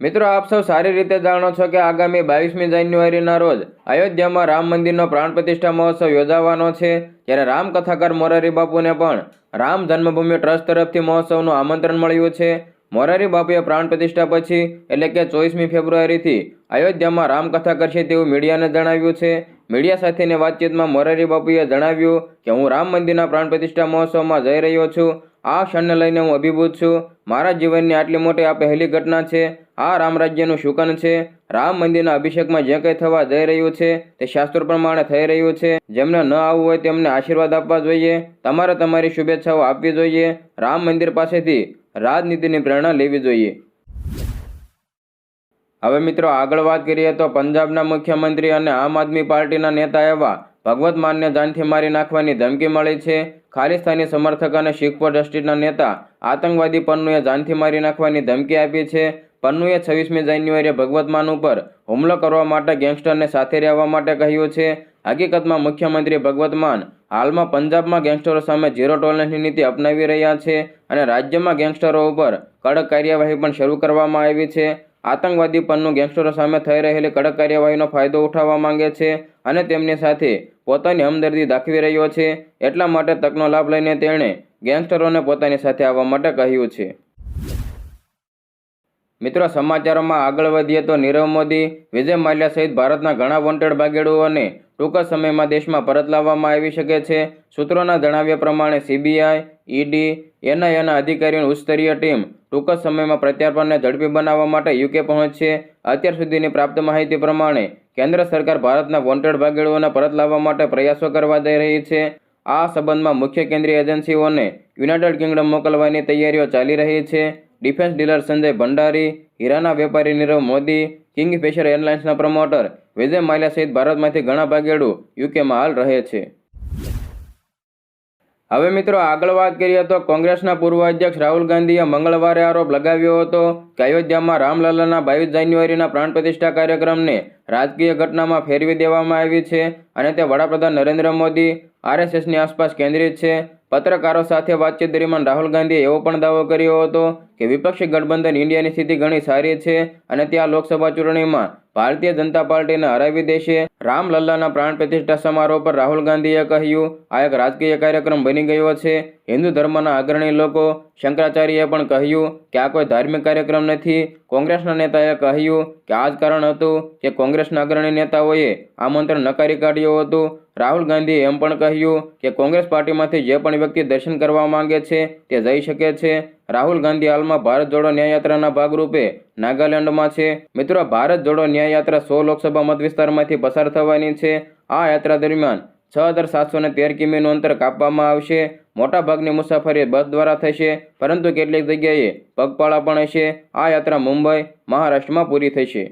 મિત્રો, આપ સૌ સારી રીતે જાણો છો કે આગામી બાવીસમી જાન્યુઆરીના રોજ અયોધ્યામાં રામ મંદિરનો પ્રાણ પ્રતિષ્ઠા મહોત્સવ યોજાવાનો છે. ત્યારે રામકથાકાર મોરારી બાપુને પણ રામ જન્મભૂમિ ટ્રસ્ટ તરફથી મહોત્સવનું આમંત્રણ મળ્યું છે. મોરારી બાપુએ પ્રાણ પ્રતિષ્ઠા પછી, એટલે કે ચોવીસમી ફેબ્રુઆરીથી અયોધ્યામાં રામકથા કરશે તેવું મીડિયાને જણાવ્યું છે. મીડિયા સાથેની વાતચીતમાં મોરારી બાપુએ જણાવ્યું કે, હું રામ મંદિરના પ્રાણ પ્રતિષ્ઠા મહોત્સવમાં જઈ રહ્યો છું. આ ક્ષણને લઈને હું અભિભૂત છું. મારા જીવનની આટલી મોટી આ પહેલી ઘટના છે. આ રામરાજ્યનું શુકન છે. રામ મંદિરના અભિષેકમાં જે કંઈ થવા જઈ રહ્યું છે, તે શાસ્ત્રો પ્રમાણે થઈ રહ્યું છે. જેમને ન આવવું હોય તેમને આશીર્વાદ આપવા જોઈએ. તમારે તમારી શુભેચ્છાઓ આપવી જોઈએ. રામ મંદિર પાસેથી રાજનીતિની પ્રેરણા લેવી જોઈએ. હવે મિત્રો આગળ વાત કરીએ તો પંજાબના મુખ્યમંત્રી અને આમ આદમી પાર્ટીના નેતા એવા ભગવત માનને જાનથી મારી નાખવાની ધમકી મળી છે. ખાલિસ્તાની સમર્થક અને શીખ ફોર જસ્ટિસના નેતા આતંકવાદી પન્નુએ જાનથી મારી નાખવાની ધમકી આપી છે. પન્નુએ છવ્વીસમી જાન્યુઆરીએ ભગવત માન ઉપર હુમલો કરવા માટે ગેંગસ્ટરને સાથે રહેવા માટે કહ્યું છે. હકીકતમાં મુખ્યમંત્રી ભગવત માન હાલમાં પંજાબમાં ગેંગસ્ટરો સામે ઝીરો ટોલરન્સની નીતિ અપનાવી રહ્યા છે અને રાજ્યમાં ગેંગસ્ટરો ઉપર કડક કાર્યવાહી પણ શરૂ કરવામાં આવી છે. આતંકવાદી પન્નુ ગેંગસ્ટરો સામે થઈ રહેલી કડક કાર્યવાહીનો ફાયદો ઉઠાવવા માંગે છે અને તેમની સાથે પોતાની હમદર્દી દાખવી રહ્યો છે, એટલા માટે તકનો લાભ લઈને તેણે ગેંગસ્ટરોને પોતાની સાથે આવવા માટે કહ્યું છે. મિત્રો, સમાચારોમાં આગળ વધીએ તો નીરવ મોદી, વિજય માલ્યા સહિત ભારતના ઘણા વોન્ટેડ ભાગેડુઓને ટૂંક સમયમાં દેશમાં પરત લાવવામાં આવી શકે છે. સૂત્રોના જણાવ્યા પ્રમાણે સીબીઆઈ ઈડી એનઆઈએના અધિકારીઓની ઉચ્ચસ્તરીય ટીમ ટૂંક જ સમયમાં પ્રત્યાર્પણને ઝડપી બનાવવા માટે યુકે પહોંચશે અત્યાર સુધીની પ્રાપ્ત માહિતી પ્રમાણે કેન્દ્ર સરકાર ભારતના વોન્ટેડ ભાગેડુઓને પરત લાવવા માટે પ્રયાસો કરવા જઈ રહી છે. આ સંબંધમાં મુખ્ય કેન્દ્રીય એજન્સીઓને યુનાઇટેડ કિંગડમ મોકલવાની તૈયારીઓ ચાલી રહી છે. ડિફેન્સ ડીલર સંજય ભંડારી, હીરાના વેપારી નીરવ મોદી, કિંગફિશર એરલાઇન્સના પ્રમોટર વિજય માલ્યા સહિત ભારતમાંથી ઘણા ભાગેડુ યુકેમાં હાલ રહે છે. હવે મિત્રો આગળ વાત કરીએ તો કોંગ્રેસના પૂર્વ અધ્યક્ષ રાહુલ ગાંધીએ મંગળવારે આરોપ લગાવ્યો હતો કે અયોધ્યામાં રામલલ્લાના બાવીસ જાન્યુઆરીના પ્રાણ પ્રતિષ્ઠા કાર્યક્રમને રાજકીય ઘટનામાં ફેરવી દેવામાં આવી છે અને તે વડાપ્રધાન નરેન્દ્ર મોદી, આરએસએસની આસપાસ કેન્દ્રિત છે. પત્રકારો સાથે વાતચીત દરમિયાન રાહુલ ગાંધીએ એવો પણ દાવો કર્યો હતો કે વિપક્ષી ગઠબંધન ઇન્ડિયાની સ્થિતિ ઘણી સારી છે અને ત્યાં લોકસભા ચૂંટણીમાં ભારતીય જનતા પાર્ટીને હરાવી દેશે. રામલલ્લાના પ્રાણ પ્રતિષ્ઠા સમારોહ પર રાહુલ ગાંધીએ કહ્યું, આ એક રાજકીય કાર્યક્રમ બની ગયો છે. હિન્દુ ધર્મના અગ્રણી લોકો શંકરાચાર્યએ પણ કહ્યું કે, આ કોઈ ધાર્મિક કાર્યક્રમ નથી. કોંગ્રેસના નેતાએ કહ્યું કે, આ જ કારણ હતું કે કોંગ્રેસના અગ્રણી નેતાઓએ આમંત્રણ નકારી કાઢ્યું હતું. રાહુલ ગાંધીએ એમ પણ કહ્યું કે કોંગ્રેસ પાર્ટીમાંથી જે પણ વ્યક્તિ દર્શન કરવા માંગે છે તે જઈ શકે છે. રાહુલ ગાંધી હાલમાં ભારત જોડો ન્યાયયાત્રાના ભાગરૂપે નાગાલેન્ડમાં છે. મિત્રો, ભારત જોડો ન્યાયયાત્રા સો લોકસભા મત વિસ્તારમાંથી પસાર થવાની છે. આ યાત્રા દરમિયાન છ હજાર સાતસો ને તેર કિમીનું અંતર કાપવામાં આવશે. મોટાભાગની મુસાફરી બસ દ્વારા થશે, પરંતુ કેટલીક જગ્યાએ પગપાળા પણ હશે. આ યાત્રા મુંબઈ, મહારાષ્ટ્રમાં પૂરી થશે.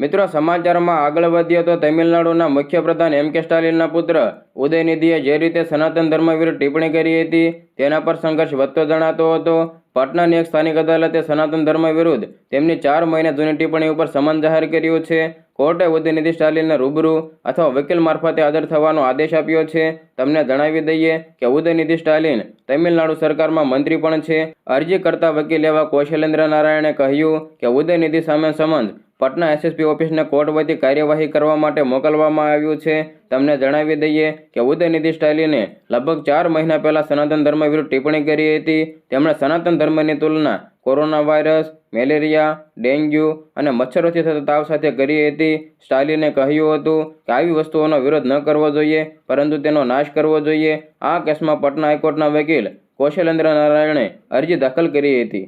મિત્રો, સમાચારમાં આગળ વધીએ તો તમિલનાડુના મુખ્યપ્રધાન એમ કે સ્ટાલિનના પુત્ર ઉદયનિધિએ જે રીતે સનાતન ધર્મ વિરુદ્ધ ટિપ્પણી કરી હતી તેના પર સંઘર્ષ વધતો જણાતો હતો. પાટનાની એક સ્થાનિક અદાલતે સનાતન ધર્મ વિરુદ્ધ તેમની ચાર મહિના જૂની ટિપ્પણી ઉપર સમન જાહેર કર્યું છે. કોર્ટે ઉદયનિધિ સ્ટાલિનને રૂબરૂ અથવા વકીલ મારફતે હાજર થવાનો આદેશ આપ્યો છે. તમને જણાવી દઈએ કે ઉદયનિધિ સ્ટાલિન તમિલનાડુ સરકારમાં મંત્રી પણ છે. અરજી કરતા વકીલ એવા કૌશલેન્દ્ર નારાયણે કહ્યું કે ઉદયનિધિ સામે સમન્સ પટના એસએસપી ઓફિસને કોર્ટ વતી કાર્યવાહી કરવા માટે મોકલવામાં આવ્યું છે. તમને જણાવી દઈએ કે ઉદયનિધિ સ્ટાલિને લગભગ ચાર મહિના પહેલાં સનાતન ધર્મ વિરુદ્ધ ટિપ્પણી કરી હતી. તેમણે સનાતન ધર્મની તુલના કોરોના વાયરસ, મેલેરિયા, ડેન્ગ્યુ અને મચ્છરોથી થતા તાવ સાથે કરી હતી. સ્ટાલિને કહ્યું હતું કે આવી વસ્તુઓનો વિરોધ ન કરવો જોઈએ, પરંતુ તેનો નાશ કરવો જોઈએ. આ કેસમાં પટના હાઈકોર્ટના વકીલ કૌશલેન્દ્ર નારાયણે અરજી દાખલ કરી હતી.